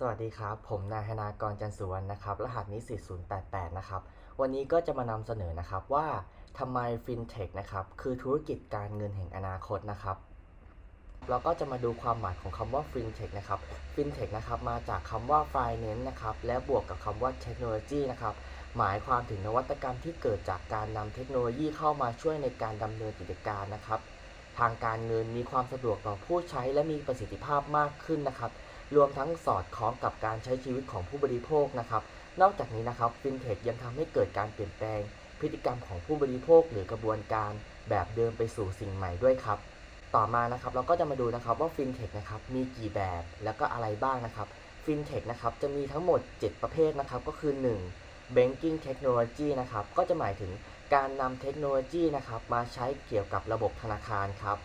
สวัสดีครับ ผมนายธนากรจันสุวรรณนะครับ รหัสนิสิต088 นะครับ วันนี้ก็จะมานำเสนอนะครับว่าทำไมฟินเทคนะครับ คือธุรกิจการเงินแห่งอนาคตนะครับ เราก็จะมาดูความหมายของคำว่า FinTech นะครับ FinTech นะครับ มาจากคำว่า Finance นะครับ และบวกกับคำว่า Technology นะครับ หมายความถึงนวัตกรรมที่เกิดจากการนำเทคโนโลยีเข้ามาช่วยในการดำเนินกิจการนะครับ ทางการเงินมีความสะดวกต่อผู้ใช้และมีประสิทธิภาพมากขึ้นนะครับ รวมทั้งสอดคล้องกับการใช้ชีวิตของผู้บริโภคนะครับ นอกจากนี้นะครับฟินเทคยังทำให้เกิดการเปลี่ยนแปลง พฤติกรรมของผู้บริโภคหรือกระบวนการแบบเดิมไปสู่สิ่งใหม่ด้วยครับ ต่อมานะครับเราก็จะมาดูนะครับว่าฟินเทคนะครับมีกี่แบบแล้วก็อะไรบ้างนะครับฟินเทคนะครับจะมีทั้งหมด 7 ประเภทนะครับก็คือ 1. banking technology นะครับก็จะหมายถึงการนำเทคโนโลยีนะครับมาใช้เกี่ยวกับระบบธนาคารครับ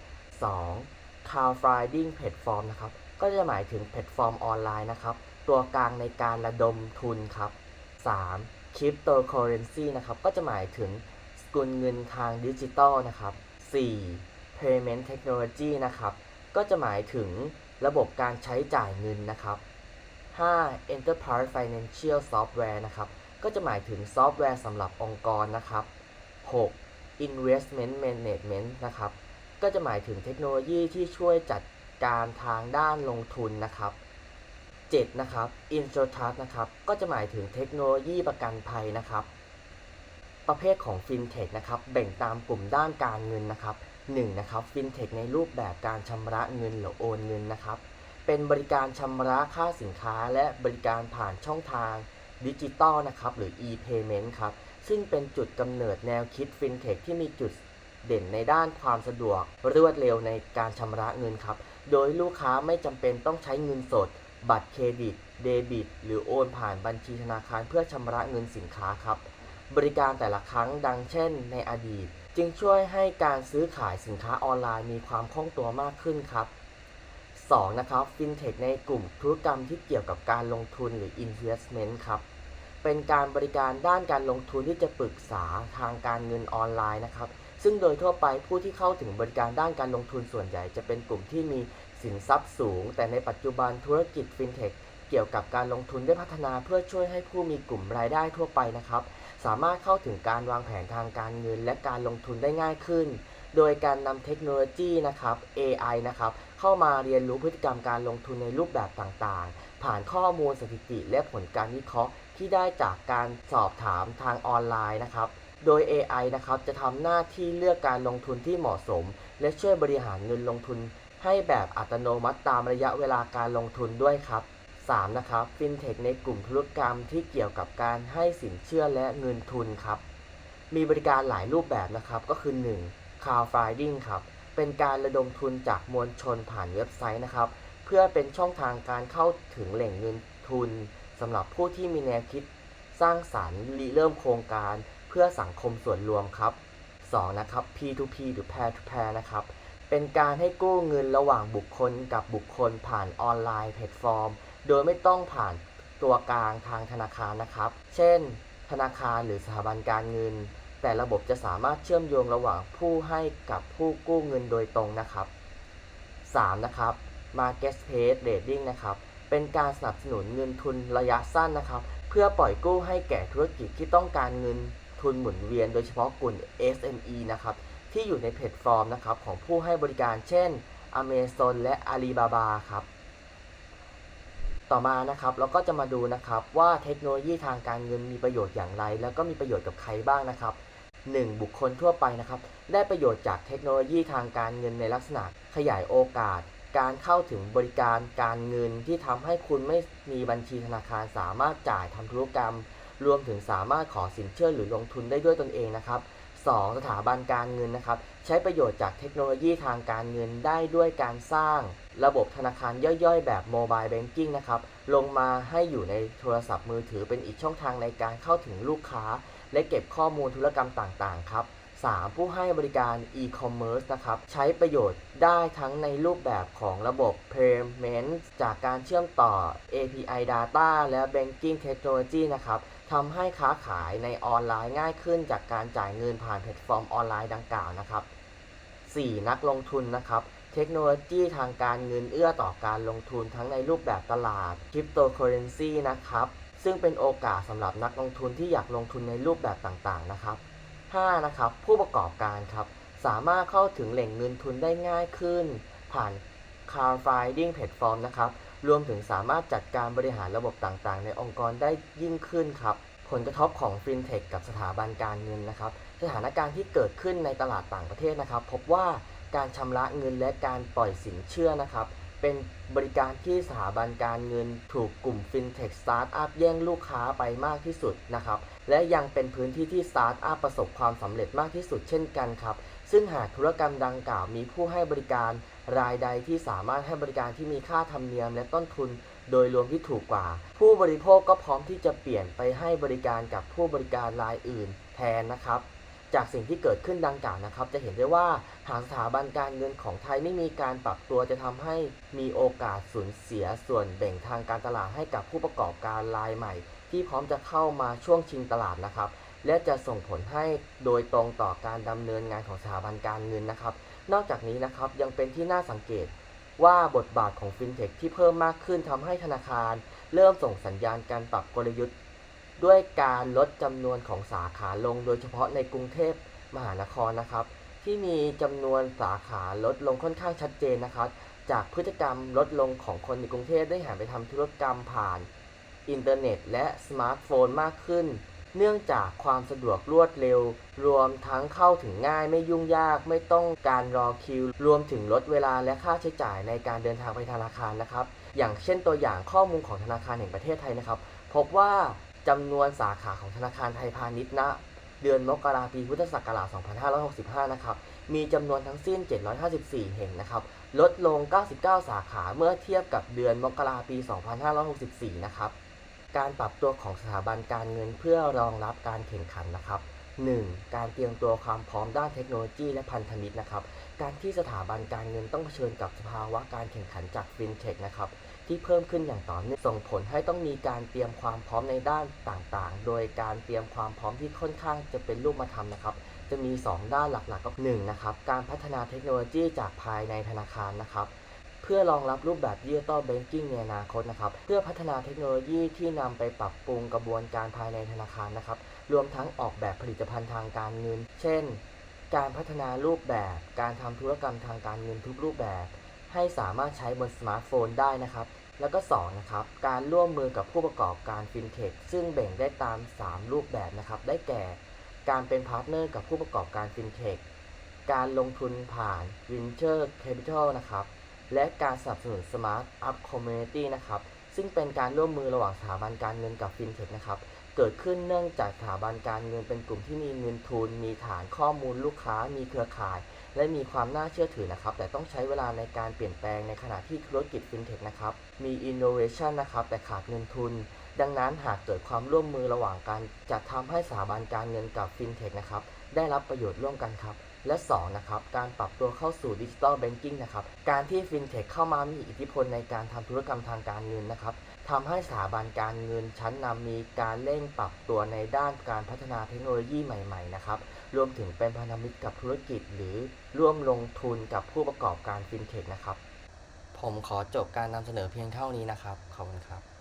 2. crowdfunding platform นะครับ ก็จะหมายถึงแพลตฟอร์มออนไลน์นะครับ ตัวกลางในการระดมทุนครับ 3. cryptocurrency นะครับ ก็จะหมายถึงสกุลเงินทางดิจิตอลนะครับ 4. payment technology นะครับ ก็จะหมายถึงระบบการใช้จ่ายเงินนะครับ 5. enterprise financial software นะครับ ก็จะหมายถึงซอฟต์แวร์สำหรับองค์กรนะครับ 6. investment management นะครับ ก็จะหมายถึงเทคโนโลยีที่ช่วยจัด การทางด้านลงทุนนะครับ 7. นะครับ InsurTrust นะครับ ก็จะหมายถึงเทคโนโลยีประกันภัยนะครับ ประเภทของ FinTech นะครับ แบ่งตามกลุ่มด้านการเงินนะครับ 1. นะครับ FinTech ในรูปแบบการชำระเงินหรือโอนเงินนะครับ เป็นบริการชำระค่าสินค้าและบริการผ่านช่องทางดิจิตอลนะครับ หรือ e-payment ครับ ซึ่งเป็นจุดกำเนิดแนวคิด FinTech ที่มีจุด เด่นในด้านความสะดวกรวดเร็วในการชำระเงินครับ โดยลูกค้าไม่จำเป็นต้องใช้เงินสด บัตรเครดิต เดบิต หรือโอนผ่านบัญชีธนาคารเพื่อชำระเงินสินค้าครับ บริการแต่ละครั้งดังเช่น ในอดีต จึงช่วยให้การซื้อขายสินค้าออนไลน์มีความคล่องตัวมากขึ้นครับ 2. นะครับฟินเทคในกลุ่มธุรกรรมที่เกี่ยวกับการลงทุนหรือ investment ครับเป็นการบริการด้านการลงทุนที่จะปรึกษาทางการเงินออนไลน์นะครับ ซึ่งโดยทั่วไปผู้ที่เข้าถึงบริการด้านการลงทุนส่วนใหญ่ จะเป็นกลุ่มที่มีสินทรัพย์สูง แต่ในปัจจุบันธุรกิจฟินเทคเกี่ยวกับการลงทุนได้พัฒนาเพื่อช่วยให้ผู้มีกลุ่มรายได้ทั่วไปนะครับ สามารถเข้าถึงการวางแผนทางการเงินและการลงทุนได้ง่ายขึ้น โดยการนำเทคโนโลยีนะครับ AI นะครับเข้ามาเรียนรู้พฤติกรรมการลงทุนในรูปแบบต่างๆ ผ่านข้อมูลสถิติและผลการวิเคราะห์ที่ได้จากการสอบถามทางออนไลน์นะครับ โดย AI นะครับจะทำหน้าที่เลือกการลงทุนที่เหมาะสม และช่วยบริหารเงินลงทุน ให้แบบอัตโนมัติตามระยะเวลาการลงทุนด้วยครับ 3. นะครับฟินเทคในกลุ่มธุรกรรมที่เกี่ยวกับการให้สินเชื่อและเงินทุนครับ มีบริการหลายรูปแบบนะครับก็คือ 1. crowdfunding ครับ เป็นการระดมทุนจากมวลชนผ่านเว็บไซต์นะครับ เพื่อเป็นช่องทางการเข้าถึงแหล่งเงินทุนสำหรับผู้ที่มีแนวคิดสร้างสารรค์ริเริ่มโครงการ พื่อสังคมส่วนรวมครับ 2. นะครับ P2P หรือ Pair to Pair นะครับ เป็นการให้กู้เงินระหว่างบุคคลกับบุคคลผ่านออนไลน์แพลตฟอร์ม โดยไม่ต้องผ่านตัวกลางทางธนาคารนะครับ เช่น ธนาคารหรือสถาบันการเงิน แต่ระบบจะสามารถเชื่อมโยงระหว่างผู้ให้กับผู้กู้เงินโดยตรงนะครับ 3. นะครับ Market Space Trading นะครับ เป็นการสนับสนุนเงินทุนระยะสั้นนะครับ เพื่อปล่อยกู้ให้แก่ธุรกิจที่ต้องการเงิน ทุนหมุนเวียนโดยเฉพาะกลุ่ม SME นะครับที่อยู่ในแพลตฟอร์มนะครับของผู้ให้บริการเช่น Amazon และ Alibaba ครับ ต่อมานะครับเราก็จะมาดูนะครับว่าเทคโนโลยีทางการเงินมีประโยชน์อย่างไร แล้วก็มีประโยชน์กับใครบ้างนะครับ 1. บุคคลทั่วไปนะครับได้ประโยชน์จากเทคโนโลยีทางการเงินในลักษณะ ขยายโอกาส การเข้าถึงบริการการเงินที่ทำให้คุณไม่มีบัญชีธนาคารสามารถจ่ายทำธุรกรรม รวมถึงสามารถขอสินเชื่อหรือลงทุนได้ด้วยตนเองนะครับ 2. สถาบันการเงินนะครับ ใช้ประโยชน์จากเทคโนโลยีทางการเงินได้ด้วยการสร้าง ระบบธนาคารย่อยๆ แบบโมบายแบงกิ้งนะครับ ลงมาให้อยู่ในโทรศัพท์มือถือเป็นอีกช่องทางในการเข้าถึงลูกค้า และเก็บข้อมูลธุรกรรมต่างๆ ครับ 3. ผู้ให้บริการ e-commerce นะครับ ใช้ประโยชน์ได้ทั้งในรูปแบบของระบบ payment จากการเชื่อมต่อ API data และ banking technology นะครับทำให้ค้าขายในออนไลน์ง่ายขึ้นจากการจ่ายเงินผ่านแพลตฟอร์มออนไลน์ดังกล่าวนะครับ 4. นักลงทุนนะครับ เทคโนโลยีทางการเงินเอื้อต่อการลงทุนทั้งในรูปแบบตลาดคริปโตเคอเรนซีนะครับ ซึ่งเป็นโอกาสสำหรับนักลงทุนที่อยากลงทุนในรูปแบบต่างๆนะครับ 5. นะครับผู้ประกอบการครับสามารถเข้าถึงแหล่งเงินทุนได้ง่ายขึ้น ผ่าน crowdfunding platform นะครับรวมถึงสามารถจัดการบริหารระบบต่างๆ ในองค์กรได้ยิ่งขึ้นครับผลกระทบของ FinTech กับสถาบันการเงินนะครับสถานการณ์ที่เกิดขึ้นในตลาดต่างประเทศนะครับ พบว่าการชำระเงินและการปล่อยสินเชื่อนะครับเป็นบริการที่สถาบันการเงินถูกกลุ่ม FinTech Startup แย่งลูกค้าไปมากที่สุดนะครับ และยังเป็นพื้นที่ที่ Startup ประสบความสำเร็จมากที่สุดเช่นกันครับ ซึ่งหากธุรกรรมดังกล่าวมีผู้ให้บริการรายใดที่สามารถให้บริการที่มีค่าธรรมเนียมและต้นทุนโดยรวมที่ถูกกว่า ผู้บริโภคก็พร้อมที่จะเปลี่ยนไปให้บริการกับผู้บริการรายอื่นแทนนะครับ จากสิ่งที่เกิดขึ้นดังกล่าวนะครับ จะเห็นได้ว่าหากสถาบันการเงินของไทยไม่มีการปรับตัวจะทำให้มีโอกาสสูญเสียส่วนแบ่งทางการตลาดให้กับผู้ประกอบการรายใหม่ ที่พร้อมจะเข้ามาช่วงชิงตลาดนะครับ และจะส่งผลให้โดยตรงต่อการดำเนินงานของสถาบันการเงินนะครับ นอกจากนี้นะครับยังเป็นที่น่าสังเกตว่าบทบาทของฟินเทคที่เพิ่มมากขึ้นทำให้ธนาคาร เริ่มส่งสัญญาณการปรับกลยุทธ์ ด้วยการลดจำนวนของสาขาลง โดยเฉพาะในกรุงเทพมหานครนะครับ ที่มีจำนวนสาขาลดลงค่อนข้างชัดเจนนะครับ จากพฤติกรรมลดลงของคนในกรุงเทพได้หันไปทำธุรกรรมผ่าน อินเทอร์เน็ต และสมาร์ทโฟนมากขึ้น เนื่องจากความสะดวกรวดเร็ว รวมทั้งเข้าถึงง่ายไม่ยุ่งยากไม่ต้องการรอคิว รวมถึงลดเวลาและค่าใช้จ่ายในการเดินทางไปธนาคารนะครับ อย่างเช่นตัวอย่างข้อมูลของธนาคารแห่งประเทศไทยนะครับ พบว่าจำนวนสาขาของธนาคารไทยพาณิชย์ณเดือนมกราปีพุทธศักราช 2565 นะครับ มีจำนวนทั้งสิ้น 754 แห่งนะครับ ลดลง 99 สาขาเมื่อเทียบกับเดือนมกราปี 2564 นะครับ การปรับตัวของสถาบันการเงินเพื่อรองรับการแข่งขันนะครับ 1. การเตรียมตัวความพร้อมด้านเทคโนโลยีและพันธมิตรนะครับ การที่สถาบันการเงินต้องเผชิญกับสภาวะการแข่งขันจากฟินเทคนะครับที่เพิ่มขึ้นอย่างต่อเนื่องส่งผลให้ต้องมีการเตรียมความพร้อมในด้านต่างๆ โดยการเตรียมความพร้อมที่ค่อนข้างจะเป็นรูปธรรมนะครับ จะมี 2 ด้านหลักๆก็หนึ่งนะครับ การพัฒนาเทคโนโลยีจากภายในธนาคารนะครับ เพื่อรองรับรูปแบบดิจิตอลแบงกิ้งในอนาคตนะครับ เพื่อพัฒนาเทคโนโลยีที่นำไปปรับปรุงกระบวนการภายในธนาคารนะครับ รวมทั้งออกแบบผลิตภัณฑ์ทางการเงิน เช่น การพัฒนารูปแบบ การทำธุรกรรมทางการเงินทุกรูปแบบ ให้สามารถใช้บนสมาร์ทโฟนได้นะครับ แล้วก็ 2 นะครับ การร่วมมือกับผู้ประกอบการฟินเทคซึ่งแบ่งได้ตาม 3 รูปแบบนะครับ ได้แก่ การเป็นพาร์ทเนอร์กับผู้ประกอบการฟินเทคการลงทุนผ่าน Venture Capital นะครับ และการสนับสนุน Smart Up Community นะครับ ซึ่งเป็นการร่วมมือระหว่างสถาบันการเงินกับฟินเทคนะครับ เกิดขึ้นเนื่องจากสถาบันการเงินเป็นกลุ่มที่มีเงินทุน มีฐานข้อมูลลูกค้า มีเครือข่าย และมีความน่าเชื่อถือนะครับ แต่ต้องใช้เวลาในการเปลี่ยนแปลงในขณะที่ธุรกิจฟินเทคนะครับ มี innovation นะครับ แต่ขาดเงินทุนดังนั้นหากเกิดความร่วมมือระหว่างกันจะทำให้สถาบันการเงินกับฟินเทคนะครับ ได้รับประโยชน์ร่วมกันครับ และ2นะครับการปรับตัวเข้าสู่ดิจิ t a ลแบงกิ้งนะครับการที่ฟินเทคเข้ามามีอิทธิพลในการทำธุรกรรมทางการเงินนะครับทำให้สถาบันการเงินชั้นนำมีการเร่งปรับตัวในด้านการพัฒนาเทคโนโลยีใหม่ๆนะครับรวมถึงเป็นพันธมิตรกับธุรกิจ หรือร่วมลงทุนกับผู้ประกอบการฟินเทคนะครับผมขอจบการนำเสนอเพียงเท่านี้นะครับ ขอบคุณครับ